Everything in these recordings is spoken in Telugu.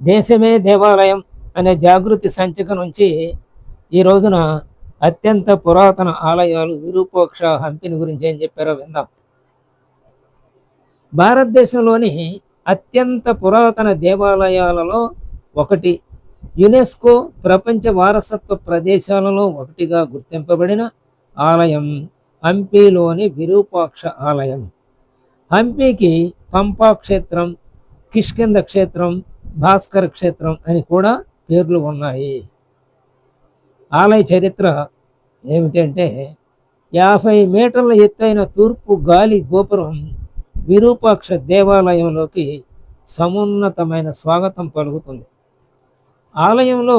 దేశమే దేవాలయం అనే జాగృతి సంచిక నుంచి ఈ రోజున అత్యంత పురాతన ఆలయాలు విరూపోక్ష హంపిని గురించి ఏం చెప్పారో విందాం. భారతదేశంలోని అత్యంత పురాతన దేవాలయాలలో ఒకటి యునెస్కో ప్రపంచ వారసత్వ ప్రదేశాలలో ఒకటిగా గుర్తింపబడిన ఆలయం హంపీలోని విరూపాక్ష ఆలయం. హంపీకి పంపా క్షేత్రం కిష్కింద క్షేత్రం భాస్కర క్షేత్రం అని కూడా పేర్లు ఉన్నాయి. ఆలయ చరిత్ర ఏమిటంటే యాభై మీటర్ల ఎత్తైన తూర్పు గాలి గోపురం విరూపాక్ష దేవాలయంలోకి సమున్నతమైన స్వాగతం పలుకుతుంది. ఆలయంలో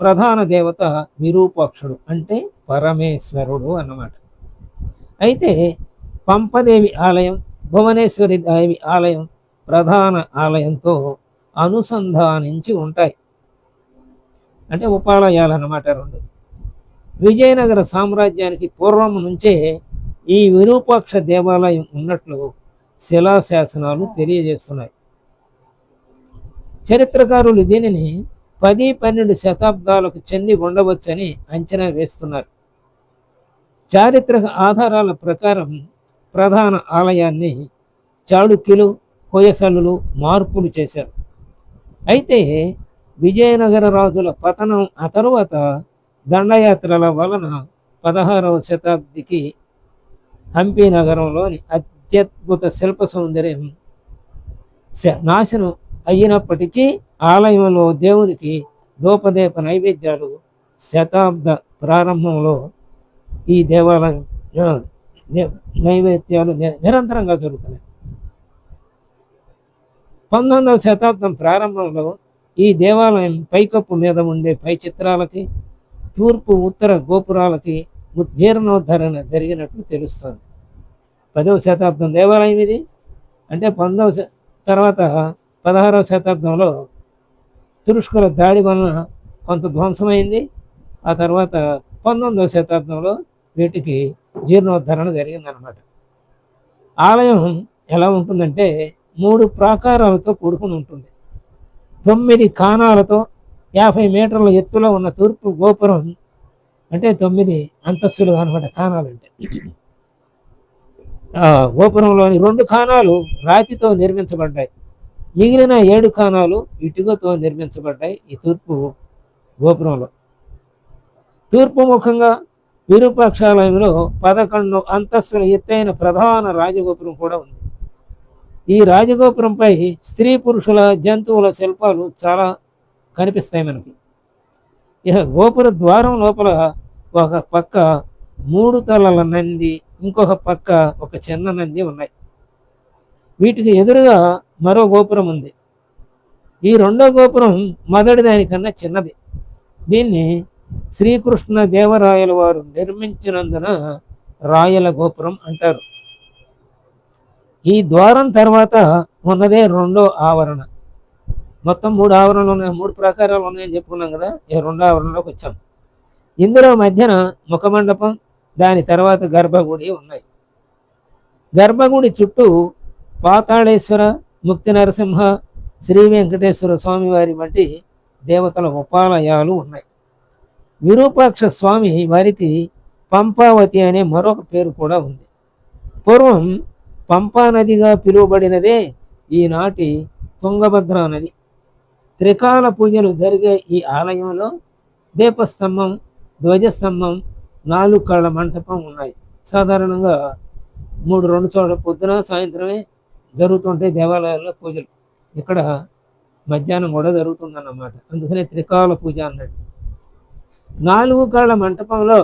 ప్రధాన దేవత విరూపాక్షుడు అంటే పరమేశ్వరుడు అన్నమాట. అయితే పంపదేవి ఆలయం భువనేశ్వరి దేవి ఆలయం ప్రధాన ఆలయంతో అనుసంధానించి ఉంటాయి. అంటే ఉపాలయాలు అన్నమాట రెండు. విజయనగర సామ్రాజ్యానికి పూర్వం నుంచే ఈ విరూపాక్ష దేవాలయం ఉన్నట్లు శిలాశాసనాలు తెలియజేస్తున్నాయి. చరిత్రకారులు దీనిని పది పన్నెండు శతాబ్దాలకు చెంది ఉండవచ్చని అంచనా వేస్తున్నారు. చారిత్రక ఆధారాల ప్రకారం ప్రధాన ఆలయాన్ని చాళుక్యులు హొయసలులు మార్పులు చేశారు. అయితే విజయనగర రాజుల పతనం ఆ తరువాత దండయాత్రల వలన పదహారవ శతాబ్దికి హంపి నగరంలోని అత్యద్భుత శిల్ప సౌందర్యం శ- నాశనం అయినప్పటికీ ఆలయంలో దేవునికి దూపదీప నైవేద్యాలు శతాబ్ద ప్రారంభంలో ఈ దేవాలయం నైవేద్యాలు ని- నిరంతరంగా జరుగుతున్నాయి. పంతొమ్మిదవ శతాబ్దం ప్రారంభంలో ఈ దేవాలయం పైకప్పు మీద ఉండే పై చిత్రాలకి తూర్పు ఉత్తర గోపురాలకి జీర్ణోద్ధరణ జరిగినట్లు తెలుస్తుంది. పదవ శతాబ్దం దేవాలయం ఇది. అంటే పంతొమ్మిదవ తర్వాత పదహారవ శతాబ్దంలో తురుష్కుల దాడి వలన కొంత ధ్వంసమైంది. ఆ తర్వాత పంతొమ్మిదవ శతాబ్దంలో వీటికి జీర్ణోద్ధరణ జరిగిందనమాట ఆలయం ఎలా ఉంటుందంటే మూడు ప్రాకారాలతో కూడుకుని ఉంటుంది. తొమ్మిది కాణాలతో యాభై మీటర్ల ఎత్తులో ఉన్న తూర్పు గోపురం అంటే తొమ్మిది అంతస్తులు అనమాట కాణాలు అంటే గోపురంలోని రెండు కాణాలు రాతితో నిర్మించబడ్డాయి. మిగిలిన ఏడు కాణాలు ఇటుకతో నిర్మించబడ్డాయి ఈ తూర్పు గోపురంలో. తూర్పు ముఖంగా విరూపాక్షాలయంలో పదకొండు అంతస్తుల ఎత్తైన ప్రధాన రాజగోపురం కూడా ఉంది. ఈ రాజగోపురంపై స్త్రీ పురుషుల జంతువుల శిల్పాలు చాలా కనిపిస్తాయి మనకి. ఇక గోపుర ద్వారం లోపల ఒక పక్క మూడు తలల నంది ఇంకొక పక్క ఒక చిన్న నంది ఉన్నాయి. వీటికి ఎదురుగా మరో గోపురం ఉంది. ఈ రెండో గోపురం మొదటి దానికన్నా చిన్నది. దీన్ని శ్రీకృష్ణ దేవరాయల వారు నిర్మించినందున రాయల గోపురం అంటారు. ఈ ద్వారం తర్వాత ఉన్నదే రెండో ఆవరణ. మొత్తం మూడు ఆవరణలు ఉన్నాయి మూడు ప్రకారాలు ఉన్నాయని చెప్పుకున్నాం కదా ఈ రెండో ఆవరణలోకి వచ్చాం. ఇందులో మధ్యన ముఖమండపం దాని తర్వాత గర్భగుడి ఉన్నాయి. గర్భగుడి చుట్టూ పాతాళేశ్వర ముక్తి నరసింహ శ్రీ వెంకటేశ్వర స్వామి వారి వంటి దేవతల ఉపాలయాలు ఉన్నాయి. విరూపాక్ష స్వామి వారికి పంపావతి అనే మరొక పేరు కూడా ఉంది. పూర్వం పంపా నదిగా పిలువబడినదే ఈనాటి తుంగభద్ర నది. త్రికాల పూజలు జరిగే ఈ ఆలయంలో దీపస్తంభం ధ్వజస్తంభం నాలుగు కళ్ళ మంటపం ఉన్నాయి. సాధారణంగా మూడు రెండు చోట్ల పొద్దున సాయంత్రమే జరుగుతుంటాయి దేవాలయాల్లో పూజలు. ఇక్కడ మధ్యాహ్నం కూడా జరుగుతుందన్నమాట. అందుకనే త్రికాల పూజ అన్నట్టు నాలుగు కాళ్ళ మంటపంలో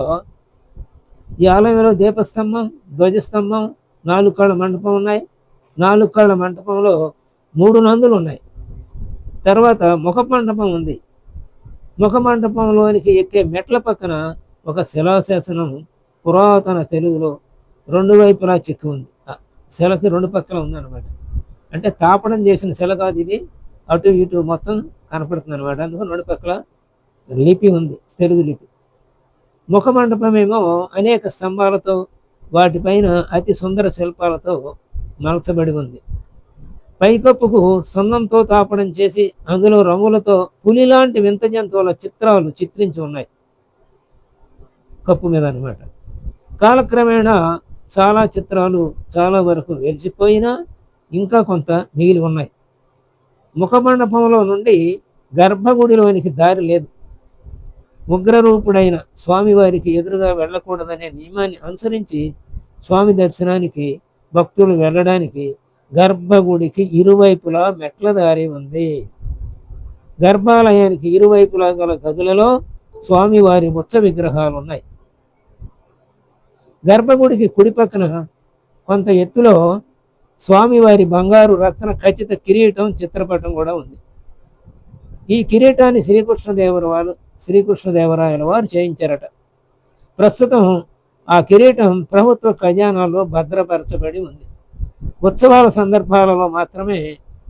ఈ ఆలయంలో దీపస్తంభం ధ్వజస్తంభం నాలుగు కళ్ళ మండపం ఉన్నాయి. నాలుగు కళ్ళ మండపంలో మూడు నందులు ఉన్నాయి. తర్వాత ముఖ మండపం ఉంది. ముఖ మండపంలోనికి ఎక్కే మెట్ల పక్కన ఒక శిలాశాసనం పురాతన తెలుగులో రెండు వైపులా చెక్కి ఉంది. శిలకి రెండు పక్కల ఉందన్నమాట. అంటే తాపడం చేసిన శిల కాదు ఇది. అటు ఇటు మొత్తం కనపడుతుంది అనమాట అందుకని రెండు పక్కల లిపి ఉంది. తెలుగు లిపి. ముఖ మండపమేమో అనేక స్తంభాలతో వాటిపైన అతి సుందర శిల్పాలతో మలచబడి ఉంది. పైకప్పుకు సున్నంతో తాపడం చేసి అందులో రంగులతో పులిలాంటి వింత జంతువుల చిత్రాలు చిత్రించి ఉన్నాయి. కప్పు మీద అనమాట కాలక్రమేణా చాలా చిత్రాలు చాలా వరకు వెలిసిపోయినా ఇంకా కొంత మిగిలి ఉన్నాయి. ముఖమండపంలో నుండి గర్భగుడిలోనికి దారి లేదు. ఉగ్రరూపుడైన స్వామివారికి ఎదురుగా వెళ్ళకూడదనే నియమాన్ని అనుసరించి స్వామి దర్శనానికి భక్తులు వెళ్ళడానికి గర్భగుడికి ఇరువైపులా మెట్ల దారి ఉంది. గర్భాలయానికి ఇరువైపులా గల గదులలో స్వామివారి ముచ్చ విగ్రహాలు ఉన్నాయి గర్భగుడికి కుడి పక్కన కొంత ఎత్తులో స్వామివారి బంగారు రత్న ఖచ్చిత కిరీటం చిత్రపటం కూడా ఉంది. ఈ కిరీటాన్ని శ్రీకృష్ణదేవరు వాళ్ళు శ్రీకృష్ణదేవరాయల వారు చేయించారట ప్రస్తుతం ఆ కిరీటం ప్రభుత్వ ఖజానాలో భద్రపరచబడి ఉంది. ఉత్సవాల సందర్భాలలో మాత్రమే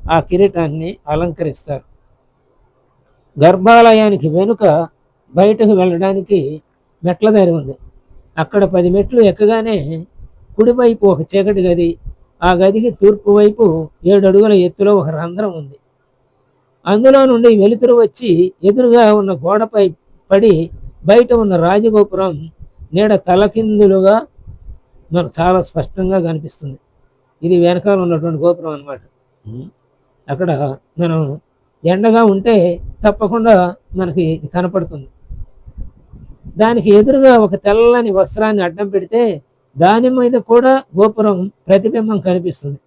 ఆ కిరీటాన్ని అలంకరిస్తారు. గర్భాలయానికి వెనుక బయటకు వెళ్ళడానికి మెట్ల దారి ఉంది. అక్కడ పది మెట్లు ఎక్కగానే కుడివైపు ఒక చీకటి గది ఆ గదికి తూర్పు వైపు ఏడు అడుగుల ఎత్తులో ఒక రంధ్రం ఉంది. అందులో నుండి వెలుతురు వచ్చి ఎదురుగా ఉన్న గోడపై పడి బయట ఉన్న రాజగోపురం నీడ తలకిందులుగా మనకు చాలా స్పష్టంగా కనిపిస్తుంది. ఇది వెనకాల ఉన్నటువంటి గోపురం అన్నమాట. అక్కడ మనం ఎండగా ఉంటే తప్పకుండా మనకి కనపడుతుంది. దానికి ఎదురుగా ఒక తెల్లని వస్త్రాన్ని అడ్డం పెడితే దాని మీద కూడా గోపురం ప్రతిబింబం కనిపిస్తుంది.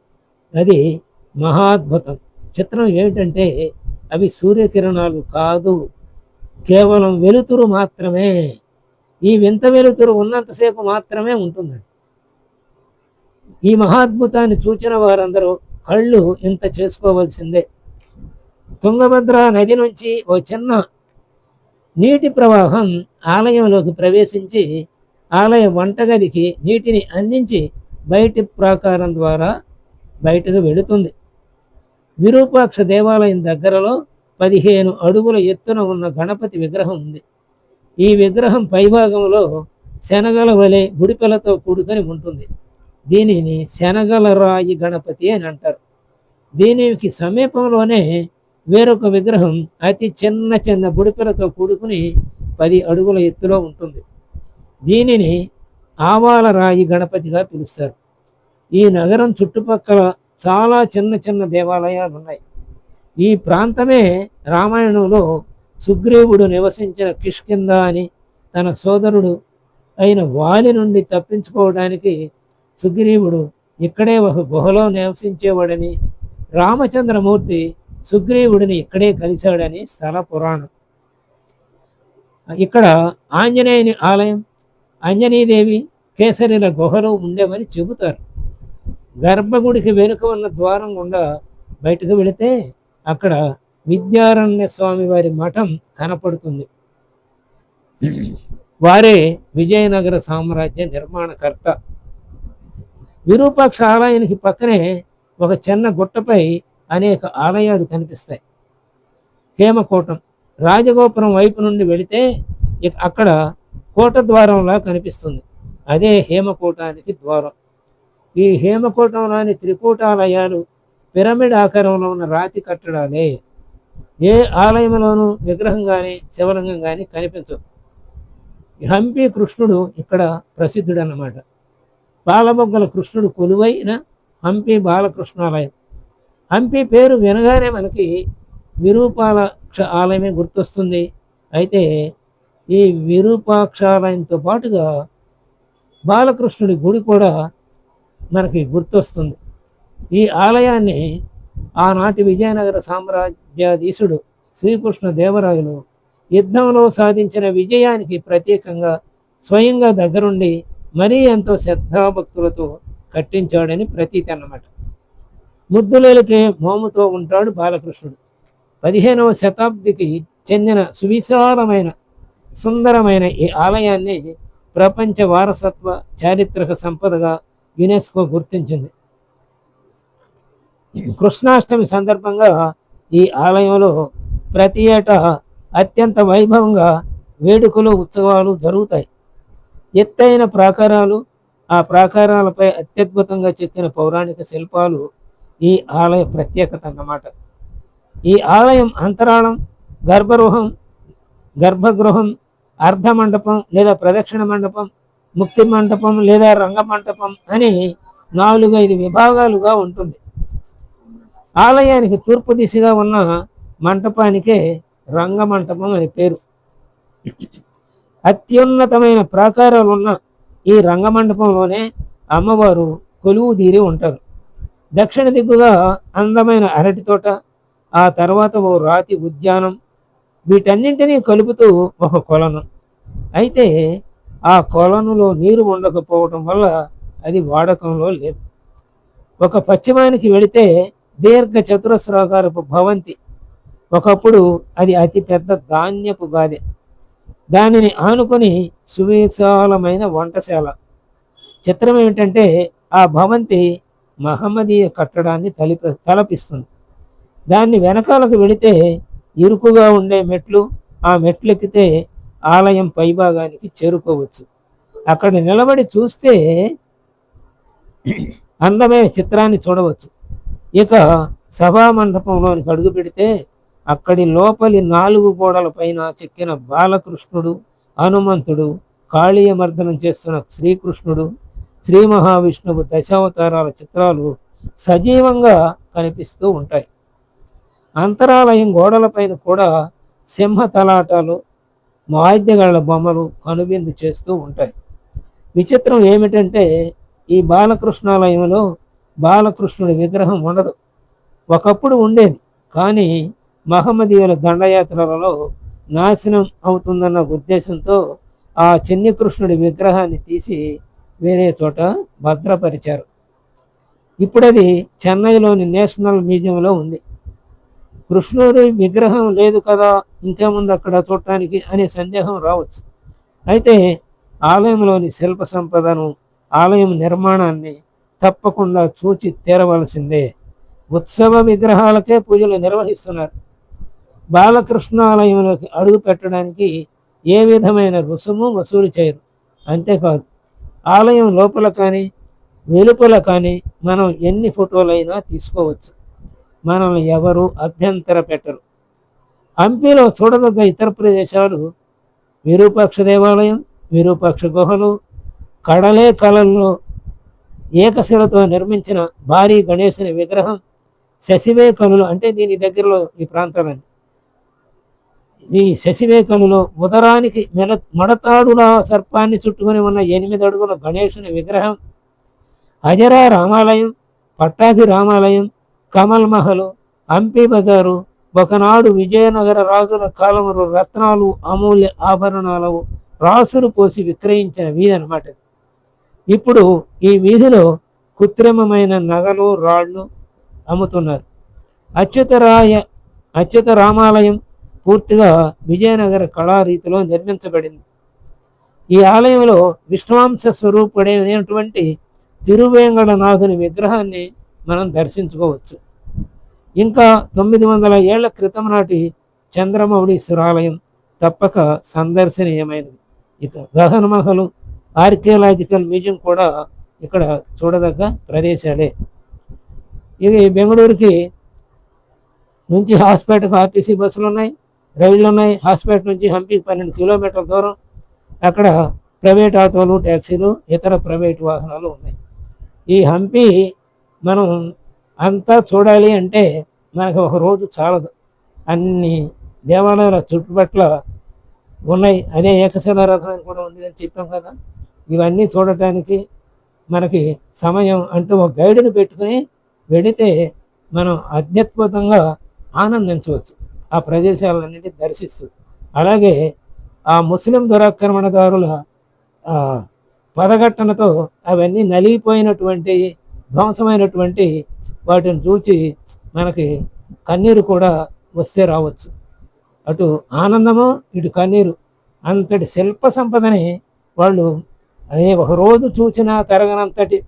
అది మహాద్భుతం. చిత్రం ఏమిటంటే అవి సూర్యకిరణాలు కాదు. కేవలం వెలుతురు మాత్రమే. ఈ వింత వెలుతురు ఉన్నంతసేపు మాత్రమే ఉంటుందండి. ఈ మహాద్భుతాన్ని చూచిన వారందరూ కళ్ళు ఇంత చేసుకోవలసిందే. తుంగభద్ర నది నుంచి ఓ చిన్న నీటి ప్రవాహం ఆలయంలోకి ప్రవేశించి ఆలయ వంటగదికి నీటిని అందించి బయటి ప్రాకారం ద్వారా బయటకు వెళుతుంది. విరూపాక్ష దేవాలయం దగ్గరలో పదిహేను అడుగుల ఎత్తున ఉన్న గణపతి విగ్రహం ఉంది. ఈ విగ్రహం పైభాగంలో శనగల వలె గుడిపెలతో కూడుకొని ఉంటుంది. దీనిని శనగల రాయి గణపతి అని అంటారు. దీనికి సమీపంలోనే వేరొక విగ్రహం అతి చిన్న చిన్న గుడిపెలతో కూడుకుని పది అడుగుల ఎత్తులో ఉంటుంది. దీనిని ఆవాల రాయి గణపతిగా పిలుస్తారు. ఈ నగరం చుట్టుపక్కల చాలా చిన్న చిన్న దేవాలయాలు ఉన్నాయి. ఈ ప్రాంతమే రామాయణంలో సుగ్రీవుడు నివసించిన కిష్కింద అని తన సోదరుడు అయిన వాలి నుండి తప్పించుకోవడానికి సుగ్రీవుడు ఇక్కడే ఒక గుహలో నివసించేవాడని రామచంద్రమూర్తి సుగ్రీవుడిని ఇక్కడే కలిశాడని స్థల పురాణం. ఇక్కడ ఆంజనేయుని ఆలయం ఆంజనేయదేవి కేసరిల గుహలో ఉండేవని చెబుతారు. గర్భగుడికి వెనుక ఉన్న ద్వారం గుండా బయటకు వెళితే అక్కడ విద్యారణ్య స్వామి వారి మఠం కనపడుతుంది. వారే విజయనగర సామ్రాజ్య నిర్మాణకర్త. విరూపాక్ష ఆలయానికి పక్కనే ఒక చిన్న గుట్టపై అనేక ఆలయాలు కనిపిస్తాయి. హేమకోటం రాజగోపురం వైపు నుండి వెళితే ఇక అక్కడ కోట ద్వారంలా కనిపిస్తుంది. అదే హేమకూటానికి ద్వారం. ఈ హేమకోటంలోని త్రికూటాలయాలు పిరమిడ్ ఆకారంలో ఉన్న రాతి కట్టడాలే. ఏ ఆలయంలోనూ విగ్రహం కానీ శివలింగం కానీ కనిపించవు. హంపి కృష్ణుడు ఇక్కడ ప్రసిద్ధుడు అన్నమాట బాలబొగ్గల కృష్ణుడు కొలువైన హంపి బాలకృష్ణాలయం. హంపి పేరు వినగానే మనకి విరూపాక్ష ఆలయమే గుర్తొస్తుంది. అయితే ఈ విరూపాక్షాలయంతో పాటుగా బాలకృష్ణుడి గుడి కూడా మనకి గుర్తొస్తుంది. ఈ ఆలయాన్ని ఆనాటి విజయనగర సామ్రాజ్యాధీశుడు శ్రీకృష్ణ దేవరాయలు యుద్ధంలో సాధించిన విజయానికి ప్రత్యేకంగా స్వయంగా దగ్గరుండి మరీ ఎంతో శ్రద్ధాభక్తులతో కట్టించాడని ప్రతీతి అన్నమాట. ముద్దులేలికే మోముతో ఉంటాడు బాలకృష్ణుడు. పదిహేనవ శతాబ్దికి చెందిన సువిశాలమైన సుందరమైన ఈ ఆలయాన్ని ప్రపంచ వారసత్వ చారిత్రక సంపదగా యునెస్కో గుర్తించింది. కృష్ణాష్టమి సందర్భంగా ఈ ఆలయంలో ప్రతి ఏటా అత్యంత వైభవంగా వేడుకలు ఉత్సవాలు జరుగుతాయి. ఎత్తైన ప్రాకారాలు ఆ ప్రాకారాలపై అత్యద్భుతంగా చెక్కిన పౌరాణిక శిల్పాలు ఈ ఆలయ ప్రత్యేకత అన్నమాట. ఈ ఆలయం అంతరాళం గర్భగృహం గర్భగృహం అర్ధ మండపం లేదా ప్రదక్షిణ మండపం ముక్తి మంటపం లేదా రంగ మంటపం అని నాలుగైదు విభాగాలుగా ఉంటుంది. ఆలయానికి తూర్పు దిశగా ఉన్న మంటపానికే రంగ మంటపం అని పేరు. అత్యున్నతమైన ప్రాకారాలు ఉన్న ఈ రంగమండపంలోనే అమ్మవారు కొలువు తీరి ఉంటారు. దక్షిణ దిక్కుగా అందమైన అరటి తోట ఆ తర్వాత ఓ రాతి ఉద్యానం వీటన్నింటినీ కలుపుతూ ఒక కొలను. అయితే ఆ కొలనులో నీరు ఉండకపోవడం వల్ల అది వాడకంలో లేదు. ఒక పశ్చిమానికి వెళితే దీర్ఘ చతురస్రాకారపు భవంతి. ఒకప్పుడు అది అతి పెద్ద ధాన్యపు గాదె. దానిని ఆనుకొని సువిశాలమైన వంటశాల. చిత్రం ఏమిటంటే ఆ భవంతి మహమ్మదీయ కట్టడాన్ని తలిప తలపిస్తుంది. దాన్ని వెనకాలకు వెళితే ఇరుకుగా ఉండే మెట్లు ఆ మెట్లెక్కితే ఆలయం పైభాగానికి చేరుకోవచ్చు. అక్కడ నిలబడి చూస్తే అందమైన చిత్రాన్ని చూడవచ్చు. ఇక సభా మండపంలోనికి అడుగు పెడితే అక్కడి లోపలి నాలుగు గోడల పైన చెక్కిన బాలకృష్ణుడు హనుమంతుడు కాళీయమర్దనం చేస్తున్న శ్రీకృష్ణుడు శ్రీ మహావిష్ణువు దశావతారాల చిత్రాలు సజీవంగా కనిపిస్తూ ఉంటాయి. అంతరాలయం గోడలపైన కూడా సింహ తలాటాలు వాయిద్యగాళ్ళ బొమ్మలు కనువిందు చేస్తూ ఉంటాయి. విచిత్రం ఏమిటంటే ఈ బాలకృష్ణాలయంలో బాలకృష్ణుడి విగ్రహం ఉండదు. ఒకప్పుడు ఉండేది కానీ మహమ్మదీయుల దండయాత్రలలో నాశనం అవుతుందన్న ఉద్దేశంతో ఆ చిన్ని కృష్ణుడి విగ్రహాన్ని తీసి వేరే చోట భద్రపరిచారు. ఇప్పుడది చెన్నైలోని నేషనల్ మ్యూజియంలో ఉంది. కృష్ణుడి విగ్రహం లేదు కదా ఇంకేముంది అక్కడ చూడటానికి అనే సందేహం రావచ్చు. అయితే ఆలయంలోని శిల్ప సంపదను ఆలయం నిర్మాణాన్ని తప్పకుండా చూచి తీరవలసిందే. ఉత్సవ విగ్రహాలకే పూజలు నిర్వహిస్తున్నారు. బాలకృష్ణ ఆలయంలోకి అడుగు పెట్టడానికి ఏ విధమైన రుసుము వసూలు చేయరు. అంతేకాదు ఆలయం లోపల కానీ వెలుపల కానీ మనం ఎన్ని ఫోటోలైనా తీసుకోవచ్చు. మనల్ని ఎవరు అభ్యంతర పెట్టరు. హంపీలో చూడదగ్గ ఇతర ప్రదేశాలు విరూపాక్ష దేవాలయం విరూపాక్ష గుహలు కడలే కళల్లో ఏకశిలతో నిర్మించిన భారీ గణేశుని విగ్రహం శశివే కనులు అంటే దీని దగ్గరలో ఈ ప్రాంతాలని ఈ శశివే కనులో ఉదరానికి మెల మడతాడుల సర్పాన్ని చుట్టుకొని ఉన్న ఎనిమిది అడుగుల గణేశుని విగ్రహం హజరా రామాలయం పట్టాభి రామాలయం కమల్ మహల్ హంపి బజారు ఒకనాడు విజయనగర రాజుల కాలంలో రత్నాలు అమూల్య ఆభరణాలు రాసులు పోసి విక్రయించిన వీధి అనమాట ఇప్పుడు ఈ వీధిలో కృత్రిమమైన నగలు రాళ్ళు అమ్ముతున్నారు. అచ్యుతరాయ అచ్యుత రామాలయం పూర్తిగా విజయనగర కళారీతిలో నిర్మించబడింది. ఈ ఆలయంలో విష్ణువాంశ స్వరూపుడైనటువంటి తిరువేంగళనాథుని విగ్రహాన్ని మనం దర్శించుకోవచ్చు. ఇంకా తొమ్మిది వందల ఏళ్ళ క్రితం నాటి చంద్రమౌళీశ్వరాలయం తప్పక సందర్శనీయమైనది. ఇక గగనమహలు ఆర్కియలాజికల్ మ్యూజియం కూడా ఇక్కడ చూడదగ్గ ప్రదేశాలే. ఇది బెంగళూరుకి నుంచి హాస్పేటకు ఆర్టీసీ బస్సులు ఉన్నాయి రైళ్ళు ఉన్నాయి. హాస్పేట నుంచి హంపి పన్నెండు కిలోమీటర్ల దూరం. అక్కడ ప్రైవేట్ ఆటోలు ట్యాక్సీలు ఇతర ప్రైవేట్ వాహనాలు ఉన్నాయి. ఈ హంపి మనం అంతా చూడాలి అంటే మనకు ఒక రోజు చాలదు. అన్ని దేవాలయాల చుట్టుపట్ల ఉన్నాయి. అదే ఏకశిల రథం అని కూడా ఉంది అని చెప్పాం కదా. ఇవన్నీ చూడటానికి మనకి సమయం అంటూ ఒక గైడ్ని పెట్టుకుని వెడితే మనం అత్యద్భుతంగా ఆనందించవచ్చు. ఆ ప్రదేశాలన్నిటి దర్శిస్తూ. అలాగే ఆ ముస్లిం దురాక్రమణదారుల పదగట్టనతో అవన్నీ నలిగిపోయినటువంటి ధ్వంసమైనటువంటి వాటిని చూచి మనకి కన్నీరు కూడా వస్తే రావచ్చు. అటు ఆనందము ఇటు కన్నీరు అంతటి శిల్ప సంపదని వాళ్ళు అదే ఒక రోజు చూసిన తరగనంతటి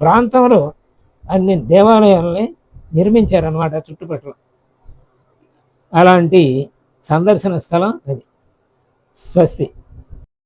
ప్రాంతంలో అన్ని దేవాలయాలని నిర్మించారనమాట చుట్టుపక్కల. అలాంటి సందర్శన స్థలం అది. స్వస్తి.